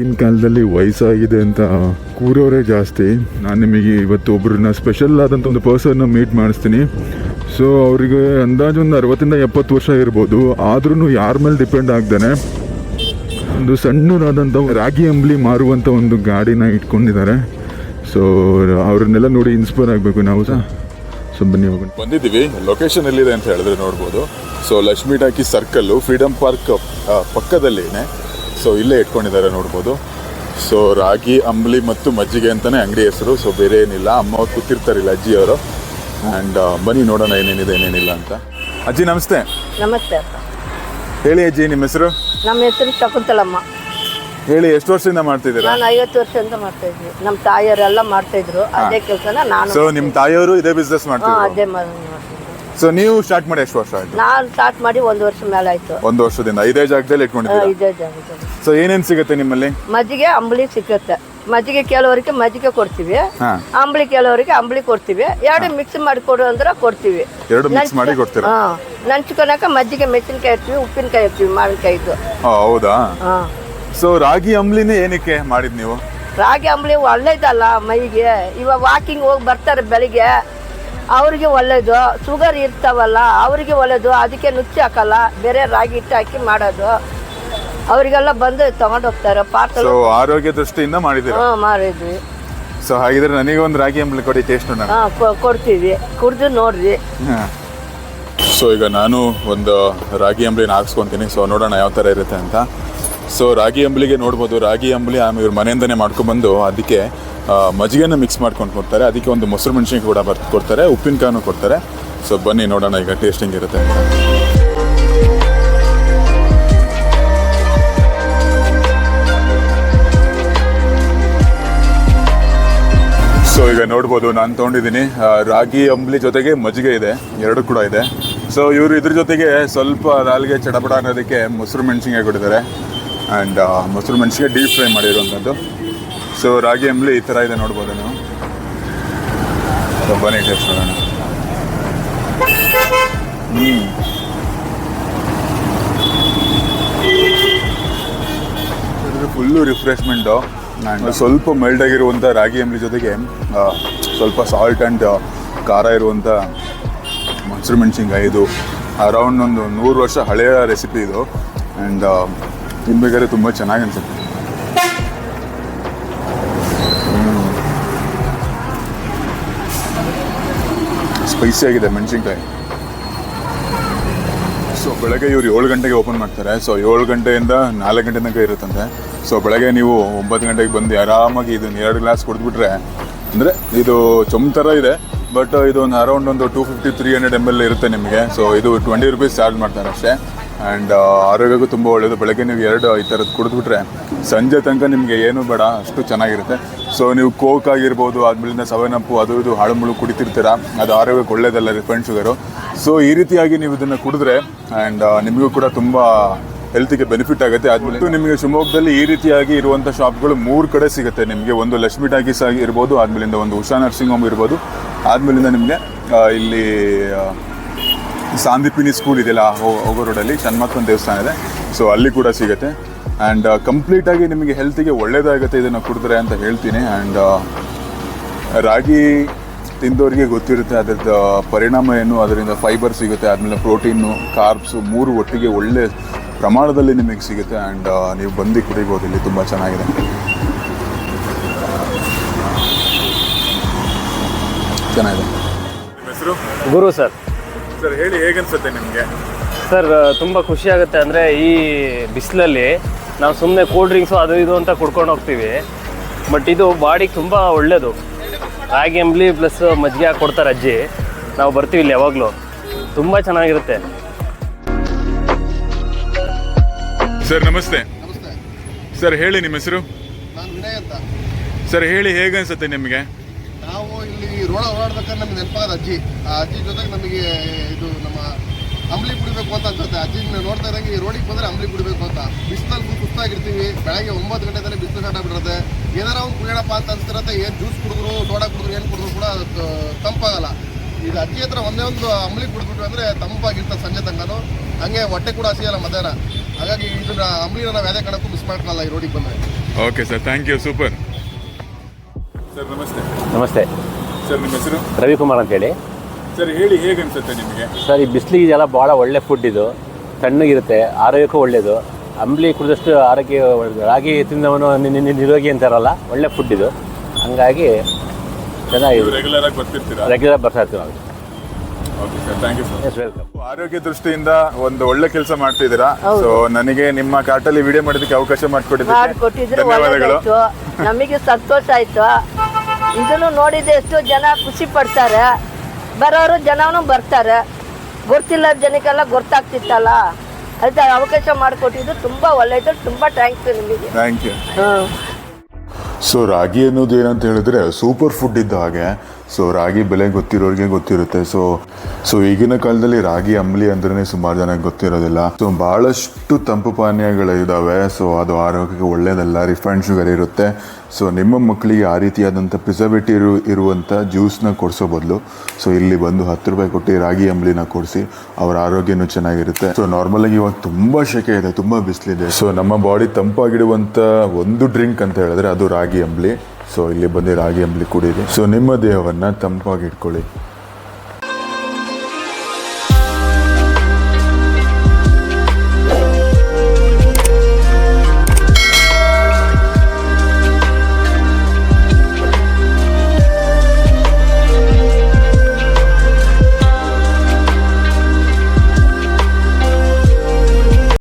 ಆಗಿನ ಕಾಲದಲ್ಲಿ ವಯಸ್ಸಾಗಿದೆ ಅಂತ ಕೂರೋರೇ ಜಾಸ್ತಿ. ನಾನು ನಿಮಗೆ ಇವತ್ತು ಒಬ್ಬರನ್ನ ಸ್ಪೆಷಲ್ ಆದಂಥ ಒಂದು ಪರ್ಸನ್ನ ಮೀಟ್ ಮಾಡಿಸ್ತೀನಿ. ಸೊ ಅವರಿಗೆ ಅಂದಾಜು ಒಂದು ಅರವತ್ತಿಂದ ಎಪ್ಪತ್ತು ವರ್ಷ ಇರ್ಬೋದು. ಆದ್ರೂ ಯಾರ ಮೇಲೆ ಡಿಪೆಂಡ್ ಆಗ್ದೇ ಒಂದು ಸಣ್ಣದಾದಂಥ ರಾಗಿ ಅಂಬ್ಲಿ ಮಾರುವಂಥ ಒಂದು ಗಾಡಿನ ಇಟ್ಕೊಂಡಿದ್ದಾರೆ. ಸೊ ಅವ್ರನ್ನೆಲ್ಲ ನೋಡಿ ಇನ್ಸ್ಪೈರ್ ಆಗಬೇಕು ನಾವು ಸಹ ಸೊ ಬನ್ನಿ ಹೋಗೋಣ. ಬಂದಿದ್ದೀವಿ. ಲೊಕೇಶನ್ ಎಲ್ಲಿದೆ ಅಂತ ಹೇಳಿದ್ರೆ ನೋಡ್ಬೋದು. So Lakshmi talkie circle freedom park ಪಕ್ಕದಲ್ಲಿನೇ. So ಇಲ್ಲೇ ಇಟ್ಕೊಂಡಿದ್ದಾರೆ ನೋಡ್ಬೋದು. ಸೊ ರಾಗಿ ಅಂಬ್ಲಿ ಮತ್ತು ಮಜ್ಜಿಗೆ ಅಂತಲೇ ಅಂಗಡಿ ಹೆಸರು. ಸೊ ಬೇರೆ ಏನಿಲ್ಲ. ಅಮ್ಮ ಅವ್ರು ಕೂತಿರ್ತಾರಿಲ್ಲ ಅಜ್ಜಿಯವರು ಆ್ಯಂಡ್ ಬನ್ನಿ ನೋಡೋಣ ಏನೇನಿದೆ ಏನೇನಿಲ್ಲ ಅಂತ. ಅಜ್ಜಿ ನಮಸ್ತೆ. ನಮಸ್ತೆ ಅಪ್ಪ. ಹೇಳಿ ಅಜ್ಜಿ ನಿಮ್ಮ ಹೆಸರು? ನಮ್ಮ ಹೆಸರು ಶಕುಂತಲಮ್ಮ. ಹೇಳಿ ಎಷ್ಟು ವರ್ಷದಿಂದ ಮಾಡ್ತಿದ್ದೀರಾ? ನಾನು ಐವತ್ತು ವರ್ಷದಿಂದ ಮಾಡ್ತಾ ಇದ್ವಿ. ನಮ್ಮ ತಾಯಿಯವರೆಲ್ಲ ಮಾಡ್ತಾ ಇದ್ರು. ಅದೇ ಕೆಲಸನ ನಾನು ಸೊ ನಿಮ್ಮ ತಾಯಿಯವರು ಇದೇ ಬಿಸ್ನೆಸ್ ಮಾಡ್ತಾರೆ ಅದೇ ಸೊ ನೀವು ಸ್ಟಾರ್ಟ್ ಮಾಡಿ ಎಷ್ಟು ವರ್ಷ ಆಯ್ತು? ನಾನು ಸ್ಟಾರ್ಟ್ ಮಾಡಿ ಒಂದು ವರ್ಷ ಮೇಲೆ ಆಯ್ತು. ಒಂದು ವರ್ಷದಿಂದ. ಐದೇ ಜಾಗದಲ್ಲಿ ಇಟ್ಕೊಂಡಿದ್ದೀರಾ? ಇದೇ ಜಾಗದಲ್ಲಿ. ಸೊ ಏನೇನ್ ಸಿಗುತ್ತೆ ನಿಮ್ಮಲ್ಲಿ? ಮಜ್ಜಿಗೆ ಅಂಬಳಿ ಸಿಗುತ್ತೆ. ಮಜ್ಜಿಗೆ ಕೆಲವರಿಗೆ ಮಜ್ಜಿಗೆ ಕೊಡ್ತೀವಿ. ಹಾ. ಅಂಬಳಿ ಕೆಲವರಿಗೆ ಅಂಬಳಿ ಕೊಡ್ತೀವಿ. ಎರಡು ಮಿಕ್ಸ್ ಮಾಡಿ ಕೊಡು ಅಂದ್ರೆ ಕೊಡ್ತೀವಿ. ಎರಡು ಮಿಕ್ಸ್ ಮಾಡಿ ಕೊಡ್ತೀರಾ? ಹಾ. ನಂಚ್ಕೊಳಕ ಮಜ್ಜಿಗೆ ಮೆಣಸಿನ್ಕಾಯಿ ಇರ್ತೀವಿ ಉಪ್ಪಿನಕಾಯಿ ಇರ್ತೀವಿ ಮಾವಿನಕಾಯಿ ಇದು. ಹೌದಾ? ಹಾ. ಸೊ ರಾಗಿ ಅಂಬ್ಲಿನೇ ಏನಕ್ಕೆ ಮಾಡಿದ್ ನೀವು? ರಾಗಿ ಅಂಬಳಿ ಒಳ್ಳೇದಲ್ಲ ಮೈಗೆ. ಇವಾಗ ವಾಕಿಂಗ್ ಹೋಗಿ ಬರ್ತಾರೆ ಬೆಳಿಗ್ಗೆ. ಅವ್ರಿಗೆ ಒಳ್ಳೇದು ಶುಗರ್ ಇರ್ತಾವಲ್ಲ ಅವರಿಗೆ ಒಳ್ಳೇದು ಅದಕ್ಕೆ ನುಚ್ಚಿ ಹಾಕಲ್ಲ ಬೇರೆ ರಾಗಿ ಹಿಟ್ಟು ಹಾಕಿ ಮಾಡೋದು. ಅವರಿಗೆಲ್ಲ ಬಂದು ತಗೊಂಡು ಹೋಗ್ತಾರೆ ಪಾರ್ಸಲ್. ಸೊ ಆರೋಗ್ಯ ದೃಷ್ಟಿಯಿಂದ ಮಾಡಿದ್ರು ಹಾಂ ಮಾಡಿದ್ವಿ. ಸೊ ಹಾಗಿದ್ರೆ ನನಗೆ ಒಂದು ರಾಗಿ ಅಂಬ್ಲಿ ಕೊಡಿ ಟೇಸ್ಟ್ ನೋಡೋಣ. ಹಾಂ ಕೊಡ್ತೀವಿ. ಕುಡಿದು ನೋಡ್ರಿ. ಸೊ ಈಗ ನಾನು ಒಂದು ರಾಗಿ ಅಂಬಲಿನ ಹಾಕ್ಸ್ಕೊತೀನಿ. ಸೊ ನೋಡೋಣ ಯಾವ ಥರ ಇರುತ್ತೆ ಅಂತ. ಸೊ ರಾಗಿ ಅಂಬಲಿಗೆ ನೋಡ್ಬೋದು. ರಾಗಿ ಅಂಬಲಿ ಆಮೇಲೆ ಇವ್ರ ಮನೆಯಿಂದನೇ ಮಾಡ್ಕೊಂಡ್ಬಂದು ಅದಕ್ಕೆ ಮಜ್ಜಿಗೆನ ಮಿಕ್ಸ್ ಮಾಡ್ಕೊಂಡು ಕೊಡ್ತಾರೆ. ಅದಕ್ಕೆ ಒಂದು ಮೊಸರು ಮೆಣಸಿನ ಕೂಡ ಬರ್ತು ಕೊಡ್ತಾರೆ. ಉಪ್ಪಿನಕಾಯನ್ನು ಕೊಡ್ತಾರೆ. ಸೊ ಬನ್ನಿ ನೋಡೋಣ ಈಗ ಟೇಸ್ಟಿಂಗ್ ಇರುತ್ತೆ ಸೊ ಈಗ ನೋಡ್ಬೋದು, ನಾನು ತೊಗೊಂಡಿದ್ದೀನಿ. ರಾಗಿ ಅಂಬ್ಲಿ ಜೊತೆಗೆ ಮಜ್ಜಿಗೆ ಇದೆ. ಎರಡು ಕೂಡ ಇದೆ. ಸೊ ಇವರು ಇದ್ರ ಜೊತೆಗೆ ಸ್ವಲ್ಪ ನಾಲ್ಗೆ ಚಡಪಡ ಅನ್ನೋದಕ್ಕೆ ಮೊಸರು ಮೆಣಸಿನ್ಕಾಯಿ ಕೊಟ್ಟಿದ್ದಾರೆ. ಆ್ಯಂಡ್ ಮೊಸರು ಮೆಣಸಿಗೆ ಡೀಪ್ ಫ್ರೈ ಮಾಡಿರುವಂಥದ್ದು. ಸೊ ರಾಗಿ ಅಂಬ್ಲಿ ಈ ಥರ ಇದೆ ನೋಡ್ಬೋದು ನೀವು. ತುಂಬಾ ಬನ್ನಿ ಟೇಸ್ಟ್ ಮಾಡೋಣ ಹ್ಞೂ ಫುಲ್ಲು ರಿಫ್ರೆಶ್ಮೆಂಟು ಆ್ಯಂಡ್ ಸ್ವಲ್ಪ ಮೈಲ್ಡ್ ಆಗಿರುವಂಥ ರಾಗಿ ಅಂಬ್ಲಿ ಜೊತೆಗೆ ಸ್ವಲ್ಪ ಸಾಲ್ಟ್ ಆ್ಯಂಡ್ ಖಾರ ಇರುವಂಥ ಮೊಸರು ಮೆಣಸಿನ್ಕಾಯಿ. ಇದು ಅರೌಂಡ್ ಒಂದು ನೂರು ವರ್ಷ ಹಳೆಯ ರೆಸಿಪಿ ಇದು. ಆ್ಯಂಡ್ ತಿನ್ಬೇಕಾದ್ರೆ ತುಂಬ ಚೆನ್ನಾಗಿ ಅನಿಸುತ್ತೆ. ಸ್ಪೈಸಿ ಆಗಿದೆ ಮೆಣಸಿನ್ಕಾಯಿ. ಸೊ ಬೆಳಗ್ಗೆ ಇವ್ರು ಏಳು ಗಂಟೆಗೆ ಓಪನ್ ಮಾಡ್ತಾರೆ. ಸೊ ಏಳು ಗಂಟೆಯಿಂದ ನಾಲ್ಕು ಗಂಟೆ ತನಕ ಇರುತ್ತಂತೆ. ಸೊ ಬೆಳಗ್ಗೆ ನೀವು ಒಂಬತ್ತು ಗಂಟೆಗೆ ಬಂದು ಆರಾಮಾಗಿ ಇದನ್ನ ಎರಡು ಗ್ಲಾಸ್ ಕುಡಿದ್ಬಿಟ್ರೆ, ಅಂದರೆ ಇದು ಚೊಮ್ ಥರ ಇದೆ ಬಟ್ ಇದು ಒಂದು ಅರೌಂಡ್ ಒಂದು two fifty three hundred M L ಇರುತ್ತೆ ನಿಮಗೆ. ಸೊ ಇದು ಟ್ವೆಂಟಿ ರುಪೀಸ್ ಚಾರ್ಜ್ ಮಾಡ್ತಾರೆ ಅಷ್ಟೇ. ಆ್ಯಂಡ್ ಆರೋಗ್ಯಕ್ಕೂ ತುಂಬ ಒಳ್ಳೆಯದು ಬೆಳಗ್ಗೆ ನೀವು ಎರಡು ಈ ಥರದ್ದು ಕುಡಿದ್ಬಿಟ್ರೆ ಸಂಜೆ ತನಕ ನಿಮಗೆ ಏನೂ ಬೇಡ ಅಷ್ಟು ಚೆನ್ನಾಗಿರುತ್ತೆ. ಸೊ ನೀವು ಕೋಕ್ ಆಗಿರ್ಬೋದು ಆದ್ಮೇಲಿಂದ ಸವೆನಪ್ಪು ಅದು ಇದು ಹಾಳುಮುಳು ಕುಡಿತಿರ್ತೀರ ಅದು ಆರೋಗ್ಯಕ್ಕೆ ಒಳ್ಳೇದಲ್ಲ ರಿಫೈಂಡ್ ಶುಗರು ಸೊ ಈ ರೀತಿಯಾಗಿ ನೀವು ಇದನ್ನು ಕುಡಿದ್ರೆ ಆ್ಯಂಡ್ ನಿಮಗೂ ಕೂಡ ತುಂಬ ಹೆಲ್ತಿಗೆ ಬೆನಿಫಿಟ್ ಆಗುತ್ತೆ. ಅದ್ಬಿಟ್ಟು ನಿಮಗೆ ಶಿವಮೊಗ್ಗದಲ್ಲಿ ಈ ರೀತಿಯಾಗಿ ಇರುವಂಥ ಶಾಪ್ಗಳು ಮೂರು ಕಡೆ ಸಿಗುತ್ತೆ. ನಿಮಗೆ ಒಂದು ಲಕ್ಷ್ಮಿ ಟಾಕೀಸ್ ಆಗಿ ಇರ್ಬೋದು ಆದ್ಮೇಲಿಂದ ಒಂದು ಉಷಾ ನರ್ಸಿಂಗ್ ಹೋಮ್ ಇರ್ಬೋದು. ಆದ್ಮೇಲಿಂದ ನಿಮಗೆ ಇಲ್ಲಿ ಆ, ಸಾಂದೀಪಿನಿ ಸ್ಕೂಲ್ ಇದೆಯಲ್ಲ ಹೋಗೋ ರೋಡಲ್ಲಿ ಚನ್ಮಾತ್ಮನ್ ದೇವಸ್ಥಾನ ಇದೆ. ಸೊ ಅಲ್ಲಿ ಕೂಡ ಸಿಗುತ್ತೆ. ಆ್ಯಂಡ್ ಕಂಪ್ಲೀಟಾಗಿ ನಿಮಗೆ ಹೆಲ್ತಿಗೆ ಒಳ್ಳೆಯದಾಗುತ್ತೆ ಇದನ್ನು ಕುಡಿದ್ರೆ ಅಂತ ಹೇಳ್ತೀನಿ. ಆ್ಯಂಡ್ ರಾಗಿ ತಿಂದವರಿಗೆ ಗೊತ್ತಿರುತ್ತೆ ಅದರದ್ದು ಪರಿಣಾಮ ಏನು, ಅದರಿಂದ ಫೈಬರ್ ಸಿಗುತ್ತೆ, ಆದಮೇಲೆ ಪ್ರೋಟೀನು ಕಾರ್ಬ್ಸು ಮೂರು ಒಟ್ಟಿಗೆ ಒಳ್ಳೆ ಪ್ರಮಾಣದಲ್ಲಿ ನಿಮಗೆ ಸಿಗುತ್ತೆ. ಆ್ಯಂಡ್ ನೀವು ಬಂದು ಕುಡಿಬೋದು, ಇಲ್ಲಿ ತುಂಬ ಚೆನ್ನಾಗಿದೆ. ಚೆನ್ನಾಗಿದೆ. ಗುರು ಸರ್. ಸರ್ ಹೇಳಿ ಹೇಗನ್ಸುತ್ತೆ ನಿಮಗೆ? ಸರ್ ತುಂಬ ಖುಷಿ ಆಗುತ್ತೆ ಅಂದರೆ ಈ ಬಿಸಿಲಲ್ಲಿ ನಾವು ಸುಮ್ಮನೆ ಕೂಲ್ ಡ್ರಿಂಕ್ಸು ಅದು ಇದು ಅಂತ ಕುಡ್ಕೊಂಡು ಹೋಗ್ತೀವಿ. ಬಟ್ ಇದು ಬಾಡಿಗೆ ತುಂಬ ಒಳ್ಳೆಯದು ರಾಗಿ ಎಂಬ್ಲಿ ಪ್ಲಸ್ ಮಜ್ಜಿಗೆ ಹಾಕಿ ಕೊಡ್ತಾರೆ ಅಜ್ಜಿ. ನಾವು ಬರ್ತೀವಿ ಇಲ್ಲಿ ಯಾವಾಗಲೂ. ತುಂಬ ಚೆನ್ನಾಗಿರುತ್ತೆ. ಸರ್ ನಮಸ್ತೆ. ಸರ್ ಹೇಳಿ ನಿಮ್ಮ ಹೆಸರು? ನಾನು ವಿನಯ್ ಅಂತ. ಸರ್ ಹೇಳಿ ಹೇಗನ್ಸುತ್ತೆ ನಿಮಗೆ? ನಾವು ಇಲ್ಲಿ ರೋಡ ಓಡಾಡ್ಬೇಕಾದ್ರೆ ನಮ್ಗೆ ನೆನಪಾದ ಅಜ್ಜಿ. ಆ ಅಜ್ಜಿ ಜೊತೆಗೆ ನಮಗೆ ಇದು ನಮ್ಮ ಅಂಬ್ಲಿ ಕುಡಿಬೇಕು ಅಂತ ಅನ್ಸುತ್ತೆ. ಅಜ್ಜಿ ನೋಡ್ತಾ ಇದ್ದಂಗೆ ಈ ರೋಡಿಗೆ ಬಂದ್ರೆ ಅಂಬ್ಲಿ ಕುಡಿಬೇಕು ಅಂತ. ಬಿಸಿಲಲ್ಲಿ ಸುಸ್ತಾಗಿರ್ತೀವಿ. ಬೆಳಗ್ಗೆ ಒಂಬತ್ತು ಗಂಟೆ ತನಕ ಬಿಸಿಲು ಸ್ಟಾರ್ಟ್ ಆಗ್ಬಿಡುತ್ತೆ ಏನಾರ ಅವ್ನು ಕುಡಿಯೋಣಪ್ಪ ಅಂತ ಅನ್ಸ್ತಿರತ್ತೆ, ಏನು ಜ್ಯೂಸ್ ಕುಡಿದ್ರು ಸೋಡಾ ಕುಡಿದ್ರು, ಏನು ಕುಡಿದ್ರು ಕೂಡ ತಂಪಾಗಲ್ಲ. ಇದು ಅಜ್ಜಿ ಹತ್ರ ಒಂದೇ ಒಂದು ಅಂಬ್ಲಿ ಕುಡಿದ್ಬಿಟ್ವಿ ಅಂದರೆ ತಂಪಾಗಿರ್ತದೆ ಸಂಜೆ ತನಕನೂ. ಹಂಗೆ ಹೊಟ್ಟೆ ಕೂಡ ಹಸಿಯಲ್ಲ ಮಧ್ಯಾಹ್ನ. ಹಾಗಾಗಿ ಇದನ್ನ ಅಂಬ್ಲಿನ ನಾವು ಯಾವುದೇ ಮಿಸ್ ಮಾಡ್ಕೊಳ್ಳಲ್ಲ ಈ ರೋಡಿಗೆ ಬಂದರೆ. Okay sir thank you super sir ನಮಸ್ತೆ. ನಮಸ್ತೆ. ಸರ್ ನಿಮ್ಮ ಹೆಸರು? ರವಿಕುಮಾರ್ ಅಂತೇಳಿ. ಸರ್ ಹೇಳಿ ಹೇಗೆ ಅನ್ಸುತ್ತೆ ನಿಮಗೆ? ಸರ್ ಈ ಬಿಸಿಲಿಗೆ ಇದೆಲ್ಲ ಭಾಳ ಒಳ್ಳೆ ಫುಡ್ ಇದು. ತಣ್ಣಗಿರುತ್ತೆ ಆರೋಗ್ಯಕ್ಕೂ ಒಳ್ಳೆಯದು ಅಂಬ್ಲಿ ಕುಡಿದಷ್ಟು ಆರೋಗ್ಯ ಒಳ್ಳೆದು. ರಾಗಿ ತಿಂದವನು ನಿ- ನಿ- ನಿ- ನಿರೋಗಿ ಅಂತಾರಲ್ಲ ಒಳ್ಳೆ ಫುಡ್ ಇದು. ಹಂಗಾಗಿ ಚೆನ್ನಾಗಿದೆ. ರೆಗ್ಯುಲರ್ ಆಗಿ ಬರ್ತಿರ್ತೀರಾ? ರೆಗ್ಯುಲರ್ ಬರ್ತಾ ಇರ್ತೀವಿ ನಾವು. Okay sir thank you sir yes welcome ಆರೋಗ್ಯ ದೃಷ್ಟಿಯಿಂದ ಒಂದು ಒಳ್ಳೆ ಕೆಲಸ ಮಾಡ್ತಿದ್ದೀರಾ? ಸೊ ನನಗೆ ನಿಮ್ಮ ಕಾರ್ಟಲ್ಲಿ ವಿಡಿಯೋ ಮಾಡೋದಕ್ಕೆ ಅವಕಾಶ ಮಾಡಿಕೊಟ್ಟಿದ್ದೀರಾ ಮಾಡಿಕೊಟ್ಟಿದ್ರೆ ಧನ್ಯವಾದಗಳು. ಒಳ್ಳೇದಾಯ್ತು ನಮಗೆ ಸಂತೋಷ ಆಯ್ತು. ಇದನ್ನು ನೋಡಿದ್ರೆ ಎಷ್ಟೋ ಜನ ಖುಷಿ ಪಡ್ತಾರೆ. ಬರೋರು ಜನನು ಬರ್ತಾರೆ. ಗೊತ್ತಿಲ್ಲ ಜನಕ್ಕೆಲ್ಲ ಗೊತ್ತಾಗ್ತಿತ್ತಲ್ಲ? ಅದಕ್ಕೆ ಅವಕಾಶ ಮಾಡಿಕೊಟ್ಟಿದ್ದು ತುಂಬ ಒಳ್ಳೆಯದು ತುಂಬ ಥ್ಯಾಂಕ್ಸ್ ನಿಮಗೆ. ಥ್ಯಾಂಕ್ ಯು ಸೊ ರಾಗಿ ಅನ್ನೋದು ಏನಂತ ಹೇಳಿದ್ರೆ ಸೂಪರ್ ಫುಡ್ ಇದ್ದ ಹಾಗೆ ಸೊ ರಾಗಿ ಬೆಲೆ ಗೊತ್ತಿರೋರಿಗೆ ಗೊತ್ತಿರುತ್ತೆ. ಸೊ ಸೊ ಈಗಿನ ಕಾಲದಲ್ಲಿ ರಾಗಿ ಅಂಬ್ಲಿ ಅಂದ್ರೆ ಸುಮಾರು ಜನಕ್ಕೆ ಗೊತ್ತಿರೋದಿಲ್ಲ. ಸೊ ಬಹಳಷ್ಟು ತಂಪು ಪಾನೀಯಗಳು ಇದಾವೆ. ಸೊ ಅದು ಆರೋಗ್ಯಕ್ಕೆ ಒಳ್ಳೇದಲ್ಲ ರಿಫೈಂಡ್ ಶುಗರ್ ಇರುತ್ತೆ. ಸೊ ನಿಮ್ಮ ಮಕ್ಕಳಿಗೆ ಆ ರೀತಿಯಾದಂಥ ಪ್ರಿಸರ್ವೇಟಿವ್ ಇರು, ಇರುವಂಥ ಜ್ಯೂಸ್ನ ಕೊಡಿಸೋ ಬದಲು ಸೊ ಇಲ್ಲಿ ಬಂದು ಹತ್ತು ರೂಪಾಯಿ ಕೊಟ್ಟು ರಾಗಿ ಅಂಬ್ಲಿನ ಕೊಡಿಸಿ, ಅವರ ಆರೋಗ್ಯನೂ ಚೆನ್ನಾಗಿರುತ್ತೆ. ಸೊ ನಾರ್ಮಲಾಗಿ ಇವಾಗ ತುಂಬ ಶೆಕೆ ಇದೆ, ತುಂಬ ಬಿಸಿಲಿದೆ. ಸೊ ನಮ್ಮ ಬಾಡಿ ತಂಪಾಗಿಡುವಂಥ ಒಂದು ಡ್ರಿಂಕ್ ಅಂತ ಹೇಳಿದ್ರೆ ಅದು ರಾಗಿ ಅಂಬ್ಲಿ. ಸೊ ಇಲ್ಲಿ ಬಂದು ರಾಗಿ ಅಂಬ್ಲಿ ಕುಡೀರಿ ಸೊ ನಿಮ್ಮ ದೇಹವನ್ನು ತಂಪಾಗಿ ಇಟ್ಕೊಳ್ಳಿ